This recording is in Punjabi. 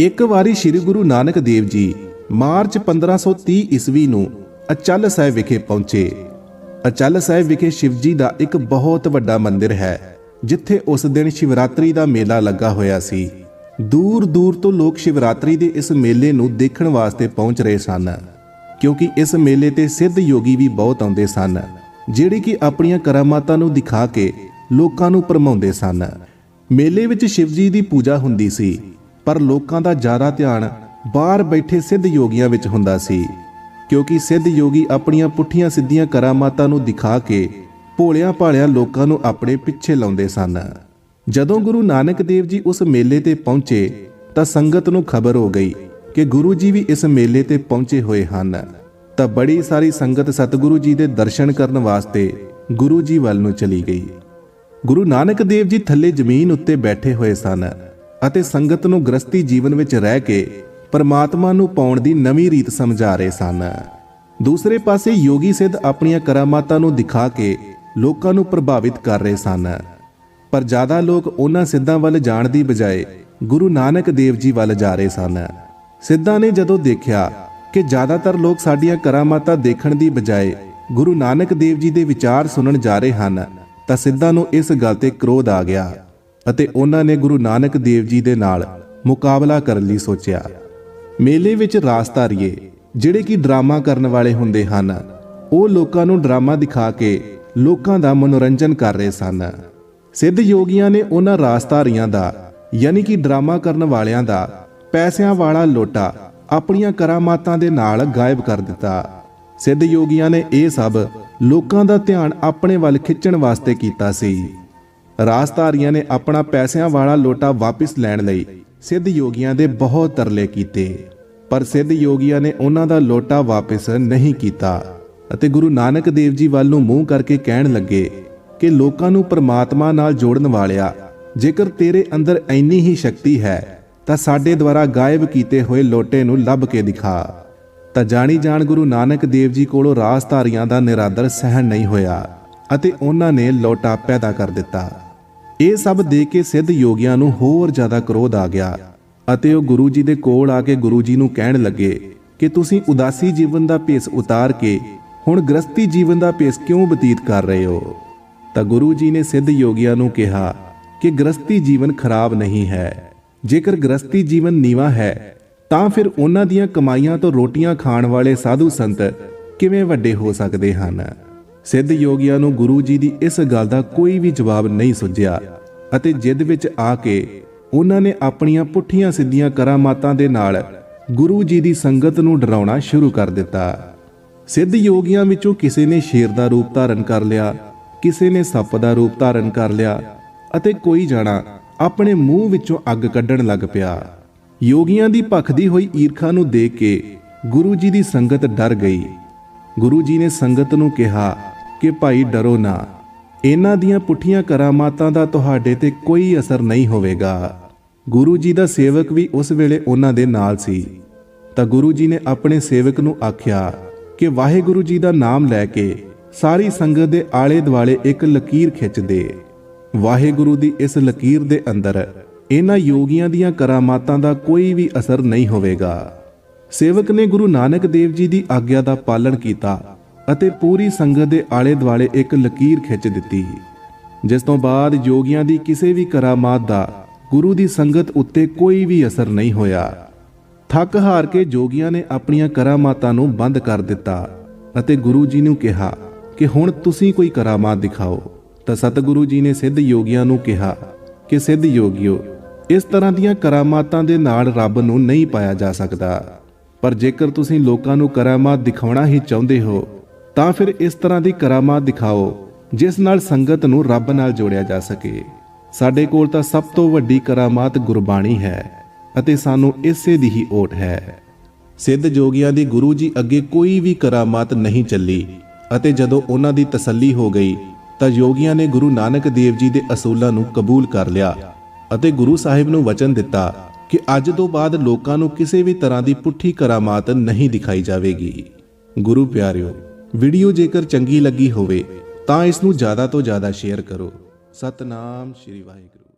ਇੱਕ ਵਾਰੀ ਸ੍ਰੀ ਗੁਰੂ ਨਾਨਕ ਦੇਵ ਜੀ ਮਾਰਚ 1530 ਈਸਵੀ ਨੂੰ ਅਚਲ ਸਾਹਿਬ ਵਿਖੇ ਪਹੁੰਚੇ। ਅਚਲ ਸਾਹਿਬ ਵਿਖੇ ਸ਼ਿਵਜੀ ਦਾ ਇੱਕ ਬਹੁਤ ਵੱਡਾ ਮੰਦਿਰ ਹੈ, ਜਿੱਥੇ ਉਸ ਦਿਨ ਸ਼ਿਵਰਾਤਰੀ ਦਾ ਮੇਲਾ ਲੱਗਾ ਹੋਇਆ ਸੀ। ਦੂਰ ਦੂਰ ਤੋਂ ਲੋਕ ਸ਼ਿਵਰਾਤਰੀ ਦੇ ਇਸ ਮੇਲੇ ਨੂੰ ਦੇਖਣ ਵਾਸਤੇ ਪਹੁੰਚ ਰਹੇ ਸਨ, ਕਿਉਂਕਿ ਇਸ ਮੇਲੇ ਤੇ ਸਿੱਧ ਯੋਗੀ ਵੀ ਬਹੁਤ ਆਉਂਦੇ ਸਨ, ਜਿਹੜੇ ਕਿ ਆਪਣੀਆਂ ਕਰਾਮਾਤਾਂ ਨੂੰ ਦਿਖਾ ਕੇ ਲੋਕਾਂ ਨੂੰ ਭਰਮਾਉਂਦੇ ਸਨ। ਮੇਲੇ ਵਿੱਚ ਸ਼ਿਵਜੀ ਦੀ ਪੂਜਾ ਹੁੰਦੀ ਸੀ। ਪਰ ਲੋਕਾਂ ਦਾ ਜ਼ਿਆਦਾ ਧਿਆਨ ਬਾਹਰ ਬੈਠੇ ਸਿੱਧ ਯੋਗੀਆਂ ਵਿੱਚ ਹੁੰਦਾ ਸੀ, ਕਿਉਂਕਿ ਸਿੱਧ ਯੋਗੀ ਆਪਣੀਆਂ ਪੁੱਠੀਆਂ ਸਿੱਧੀਆਂ ਕਰਾਮਾਤਾਂ ਨੂੰ ਦਿਖਾ ਕੇ ਭੋਲਿਆਂ ਭਾਲਿਆਂ ਲੋਕਾਂ ਨੂੰ ਆਪਣੇ ਪਿੱਛੇ ਲਾਉਂਦੇ ਸਨ। ਜਦੋਂ ਗੁਰੂ ਨਾਨਕ ਦੇਵ ਜੀ ਉਸ ਮੇਲੇ ਤੇ ਪਹੁੰਚੇ, ਤਾਂ ਸੰਗਤ ਨੂੰ ਖਬਰ ਹੋ ਗਈ ਕਿ ਗੁਰੂ ਜੀ ਵੀ ਇਸ ਮੇਲੇ ਤੇ ਪਹੁੰਚੇ ਹੋਏ ਹਨ। ਤਾਂ ਬੜੀ ਸਾਰੀ ਸੰਗਤ ਸਤਿਗੁਰੂ ਜੀ ਦੇ ਦਰਸ਼ਨ ਕਰਨ ਵਾਸਤੇ ਗੁਰੂ ਜੀ ਵੱਲ ਨੂੰ ਚਲੀ ਗਈ। ਗੁਰੂ ਨਾਨਕ ਦੇਵ ਜੀ ਥੱਲੇ ਜ਼ਮੀਨ ਉੱਤੇ ਬੈਠੇ ਹੋਏ ਸਨ। ਅਤੇ ਸੰਗਤ ਨੂੰ ਗ੍ਰਸਤੀ ਜੀਵਨ ਵਿੱਚ ਰਹਿ ਕੇ ਪਰਮਾਤਮਾ ਨੂੰ ਪਾਉਣ ਦੀ ਨਵੀਂ ਰੀਤ ਸਮਝਾ ਰਹੇ ਸਨ। ਦੂਸਰੇ ਪਾਸੇ ਯੋਗੀ ਸਿੱਧ ਆਪਣੀਆਂ ਕਰਾਮਾਤਾਂ ਨੂੰ ਦਿਖਾ ਕੇ ਲੋਕਾਂ ਨੂੰ ਪ੍ਰਭਾਵਿਤ ਕਰ ਰਹੇ ਸਨ। ਪਰ ਜ਼ਿਆਦਾ ਲੋਕ ਉਹਨਾਂ ਸਿੱਧਾਂ ਵੱਲ ਜਾਣ ਦੀ ਬਜਾਏ ਗੁਰੂ ਨਾਨਕ ਦੇਵ ਜੀ ਵੱਲ ਜਾ ਰਹੇ ਸਨ। ਸਿੱਧਾਂ ਨੇ ਜਦੋਂ ਦੇਖਿਆ ਕਿ ਜ਼ਿਆਦਾਤਰ ਲੋਕ ਸਾਡੀਆਂ ਕਰਾਮਾਤਾਂ ਦੇਖਣ ਦੀ ਬਜਾਏ ਗੁਰੂ ਨਾਨਕ ਦੇਵ ਜੀ ਦੇ ਵਿਚਾਰ ਸੁਣਨ ਜਾ ਰਹੇ ਹਨ, ਤਾਂ ਸਿੱਧਾਂ ਨੂੰ ਇਸ ਗੱਲ ਤੇ ਕ੍ਰੋਧ ਆ ਗਿਆ। ਅਤੇ ਉਹਨਾਂ ਨੇ ਗੁਰੂ ਨਾਨਕ ਦੇਵ ਜੀ ਦੇ ਨਾਲ ਮੁਕਾਬਲਾ ਕਰਨ ਲਈ ਸੋਚਿਆ। ਮੇਲੇ ਵਿੱਚ ਰਾਸਤਾਰੀਏ ਜਿਹੜੇ ਕਿ ਡਰਾਮਾ ਕਰਨ ਵਾਲੇ ਹੁੰਦੇ ਹਨ, ਉਹ ਲੋਕਾਂ ਨੂੰ ਡਰਾਮਾ ਦਿਖਾ ਕੇ ਲੋਕਾਂ ਦਾ ਮਨੋਰੰਜਨ ਕਰ ਰਹੇ ਸਨ। ਸਿੱਧ ਯੋਗੀਆਂ ਨੇ ਉਹਨਾਂ ਰਾਸਤਾਰੀਆਂ ਦਾ, ਯਾਨੀ ਕਿ ਡਰਾਮਾ ਕਰਨ ਵਾਲਿਆਂ ਦਾ, ਪੈਸਿਆਂ ਵਾਲਾ ਲੋਟਾ ਆਪਣੀਆਂ ਕਰਾਮਾਤਾਂ ਦੇ ਨਾਲ ਗਾਇਬ ਕਰ ਦਿੱਤਾ। ਸਿੱਧ ਯੋਗੀਆਂ ਨੇ ਇਹ ਸਭ ਲੋਕਾਂ ਦਾ ਧਿਆਨ ਆਪਣੇ ਵੱਲ ਖਿੱਚਣ ਵਾਸਤੇ ਕੀਤਾ ਸੀ। ਰਾਜਧਾਰੀਆਂ ਨੇ ਆਪਣਾ ਪੈਸਿਆਂ ਵਾਲਾ ਲੋਟਾ ਵਾਪਿਸ ਲੈਣ ਲਈ ਸਿੱਧ ਯੋਗੀਆਂ ਦੇ ਬਹੁਤ ਤਰਲੇ ਕੀਤੇ। ਪਰ ਸਿੱਧ ਯੋਗੀਆਂ ਨੇ ਉਹਨਾਂ ਦਾ ਲੋਟਾ ਵਾਪਿਸ ਨਹੀਂ ਕੀਤਾ ਅਤੇ ਗੁਰੂ ਨਾਨਕ ਦੇਵ ਜੀ ਵੱਲ ਨੂੰ ਮੂੰਹ ਕਰਕੇ ਕਹਿਣ ਲੱਗੇ ਕਿ ਲੋਕਾਂ ਨੂੰ ਪਰਮਾਤਮਾ ਨਾਲ ਜੋੜਨ ਵਾਲਿਆ, ਜੇਕਰ ਤੇਰੇ ਅੰਦਰ ਇੰਨੀ ਹੀ ਸ਼ਕਤੀ ਹੈ, ਤਾਂ ਸਾਡੇ ਦੁਆਰਾ ਗਾਇਬ ਕੀਤੇ ਹੋਏ ਲੋਟੇ ਨੂੰ ਲੱਭ ਕੇ ਦਿਖਾ। ਤਾਂ ਜਾਣੀ ਜਾਣ ਗੁਰੂ ਨਾਨਕ ਦੇਵ ਜੀ ਕੋਲੋਂ ਰਾਜਧਾਰੀਆਂ ਦਾ ਨਿਰਾਦਰ ਸਹਿਣ ਨਹੀਂ ਹੋਇਆ ਅਤੇ ਉਹਨਾਂ ਨੇ ਲੋਟਾ ਪੈਦਾ ਕਰ ਦਿੱਤਾ। ਇਹ ਸਭ ਦੇਖ ਕੇ ਸਿੱਧ ਯੋਗੀਆਂ ਨੂੰ ਹੋਰ ਜ਼ਿਆਦਾ ਕ੍ਰੋਧ ਆ ਗਿਆ ਅਤੇ ਉਹ ਗੁਰੂ ਜੀ ਦੇ ਕੋਲ ਆ ਕੇ ਗੁਰੂ ਜੀ ਨੂੰ ਕਹਿਣ ਲੱਗੇ ਕਿ ਤੁਸੀਂ ਉਦਾਸੀ ਜੀਵਨ ਦਾ ਭੇਸ ਉਤਾਰ ਕੇ ਹੁਣ ਗ੍ਰਸਤੀ ਜੀਵਨ ਦਾ ਭੇਸ ਕਿਉਂ ਬਤੀਤ ਕਰ ਰਹੇ ਹੋ? ਤਾਂ ਗੁਰੂ ਜੀ ਨੇ ਸਿੱਧ ਯੋਗੀਆਂ ਨੂੰ ਕਿਹਾ ਕਿ ਗ੍ਰਸਤੀ ਜੀਵਨ ਖਰਾਬ ਨਹੀਂ ਹੈ। ਜੇਕਰ ਗ੍ਰਸਤੀ ਜੀਵਨ ਨੀਵਾ ਹੈ, ਤਾਂ ਫਿਰ ਉਹਨਾਂ ਦੀਆਂ ਕਮਾਈਆਂ ਤੋਂ ਰੋਟੀਆਂ ਖਾਣ ਵਾਲੇ ਸਾਧੂ ਸੰਤ ਕਿਵੇਂ ਵੱਡੇ ਹੋ ਸਕਦੇ ਹਨ? ਸਿੱਧ ਯੋਗੀਆਂ ਨੂੰ ਗੁਰੂ ਜੀ ਦੀ ਇਸ ਗੱਲ ਦਾ ਕੋਈ ਵੀ ਜਵਾਬ ਨਹੀਂ ਸੁਝਿਆ ਅਤੇ ਜਿੱਦ ਵਿੱਚ ਆ ਕੇ ਉਹਨਾਂ ਨੇ ਆਪਣੀਆਂ ਪੁੱਠੀਆਂ ਸਿੱਧੀਆਂ ਕਰਾਮਾਤਾਂ ਦੇ ਨਾਲ ਗੁਰੂ ਜੀ ਦੀ ਸੰਗਤ ਨੂੰ ਡਰਾਉਣਾ ਸ਼ੁਰੂ ਕਰ ਦਿੱਤਾ। ਸਿੱਧ ਯੋਗੀਆਂ ਵਿੱਚੋਂ ਕਿਸੇ ਨੇ ਸ਼ੇਰ ਦਾ ਰੂਪ ਧਾਰਨ ਕਰ ਲਿਆ, ਕਿਸੇ ਨੇ ਸੱਪ ਦਾ ਰੂਪ ਧਾਰਨ ਕਰ ਲਿਆ ਅਤੇ ਕੋਈ ਜਾਣਾ ਆਪਣੇ ਮੂੰਹ ਵਿੱਚੋਂ ਅੱਗ ਕੱਢਣ ਲੱਗ ਪਿਆ। ਯੋਗੀਆਂ ਦੀ ਭਖਦੀ ਹੋਈ ਈਰਖਾ ਨੂੰ ਦੇਖ ਕੇ ਗੁਰੂ ਜੀ ਦੀ ਸੰਗਤ ਡਰ ਗਈ। ਗੁਰੂ ਜੀ ਨੇ ਸੰਗਤ ਨੂੰ ਕਿਹਾ ਕਿ ਭਾਈ ਡਰੋ ਨਾ। ਇਹਨਾਂ ਦੀਆਂ ਪੁੱਠੀਆਂ ਕਰਾਮਾਤਾਂ ਦਾ ਤੁਹਾਡੇ ਤੇ ਕੋਈ ਅਸਰ ਨਹੀਂ ਹੋਵੇਗਾ। ਗੁਰੂ ਜੀ ਦਾ ਸੇਵਕ ਵੀ ਉਸ ਵੇਲੇ ਉਹਨਾਂ ਦੇ ਨਾਲ ਸੀ। ਤਾਂ ਗੁਰੂ ਜੀ ਨੇ ਆਪਣੇ ਸੇਵਕ ਨੂੰ ਆਖਿਆ ਕਿ ਵਾਹਿਗੁਰੂ ਜੀ ਦਾ ਨਾਮ ਲੈ ਕੇ ਸਾਰੀ ਸੰਗਤ ਦੇ ਆਲੇ ਦੁਆਲੇ ਇੱਕ ਲਕੀਰ ਖਿੱਚ ਦੇ। ਵਾਹਿਗੁਰੂ ਦੀ ਇਸ ਲਕੀਰ ਦੇ ਅੰਦਰ ਇਹਨਾਂ ਯੋਗੀਆਂ ਦੀਆਂ ਕਰਾਮਾਤਾਂ ਦਾ ਕੋਈ ਵੀ ਅਸਰ ਨਹੀਂ ਹੋਵੇਗਾ। ਸੇਵਕ ਨੇ ਗੁਰੂ ਨਾਨਕ ਦੇਵ ਜੀ ਦੀ ਆਗਿਆ ਦਾ ਪਾਲਣ ਕੀਤਾ। ਅਤੇ ਪੂਰੀ ਸੰਗਤ ਦੇ ਆਲੇ ਦੁਆਲੇ ਇੱਕ ਲਕੀਰ ਖਿੱਚ ਦਿੱਤੀ ਜਿਸ ਤੋਂ ਬਾਅਦ ਯੋਗੀਆਂ ਦੀ ਕਿਸੇ ਵੀ ਕਰਾਮਾਤ ਦਾ ਗੁਰੂ ਦੀ ਸੰਗਤ ਉੱਤੇ ਕੋਈ ਵੀ ਅਸਰ ਨਹੀਂ ਹੋਇਆ। ਥੱਕ ਹਾਰ ਕੇ ਜੋਗੀਆਂ ਨੇ ਆਪਣੀਆਂ ਕਰਾਮਾਤਾਂ ਨੂੰ ਬੰਦ ਕਰ ਦਿੱਤਾ ਅਤੇ ਗੁਰੂ ਜੀ ਨੂੰ ਕਿਹਾ ਕਿ ਹੁਣ ਤੁਸੀਂ ਕੋਈ ਕਰਾਮਾਤ ਦਿਖਾਓ। ਤਾਂ ਸਤਿਗੁਰੂ ਜੀ ਨੇ ਸਿੱਧ ਯੋਗੀਆਂ ਨੂੰ ਕਿਹਾ ਕਿ ਸਿੱਧ ਯੋਗਿਓ, ਇਸ ਤਰ੍ਹਾਂ ਦੀਆਂ ਕਰਾਮਾਤਾਂ ਦੇ ਨਾਲ ਰੱਬ ਨੂੰ ਨਹੀਂ ਪਾਇਆ ਜਾ ਸਕਦਾ। ਪਰ ਜੇਕਰ ਤੁਸੀਂ ਲੋਕਾਂ ਨੂੰ ਕਰਾਮਾਤ ਦਿਖਾਉਣਾ ਹੀ ਚਾਹੁੰਦੇ ਹੋ ਤਾਂ ਫਿਰ ਇਸ ਤਰ੍ਹਾਂ ਦੀ ਕਰਾਮਾਤ ਦਿਖਾਓ, ਜਿਸ ਨਾਲ ਸੰਗਤ ਨੂੰ ਰੱਬ ਨਾਲ ਜੋੜਿਆ ਜਾ ਸਕੇ। ਸਾਡੇ ਕੋਲ ਤਾਂ ਸਭ ਤੋਂ ਵੱਡੀ ਕਰਾਮਾਤ ਗੁਰਬਾਣੀ ਹੈ ਅਤੇ ਸਾਨੂੰ ਇਸੇ ਦੀ ਹੀ ਓਟ ਹੈ। ਸਿੱਧ ਜੋਗੀਆਂ ਦੀ ਗੁਰੂ ਜੀ ਅੱਗੇ ਕੋਈ ਵੀ ਕਰਾਮਾਤ ਨਹੀਂ ਚੱਲੀ ਅਤੇ ਜਦੋਂ ਉਹਨਾਂ ਦੀ ਤਸੱਲੀ ਹੋ ਗਈ, ਤਾਂ ਯੋਗੀਆਂ ਨੇ ਗੁਰੂ ਨਾਨਕ ਦੇਵ ਜੀ ਦੇ ਅਸੂਲਾਂ ਨੂੰ ਕਬੂਲ ਕਰ ਲਿਆ ਅਤੇ ਗੁਰੂ ਸਾਹਿਬ ਨੂੰ ਵਚਨ ਦਿੱਤਾ ਕਿ ਅੱਜ ਤੋਂ ਬਾਅਦ ਲੋਕਾਂ ਨੂੰ ਕਿਸੇ ਵੀ ਤਰ੍ਹਾਂ ਦੀ ਪੁੱਠੀ ਕਰਾਮਾਤ ਨਹੀਂ ਦਿਖਾਈ ਜਾਵੇਗੀ। ਗੁਰੂ ਪਿਆਰਿਓ ਵੀਡੀਓ ਜੇਕਰ ਚੰਗੀ ਲੱਗੀ ਹੋਵੇ, ਤਾਂ ਇਸ ਨੂੰ ਜ਼ਿਆਦਾ ਤੋਂ ਜ਼ਿਆਦਾ ਸ਼ੇਅਰ ਕਰੋ। ਸਤਨਾਮ ਸ਼੍ਰੀ ਵਾਹਿਗੁਰੂ।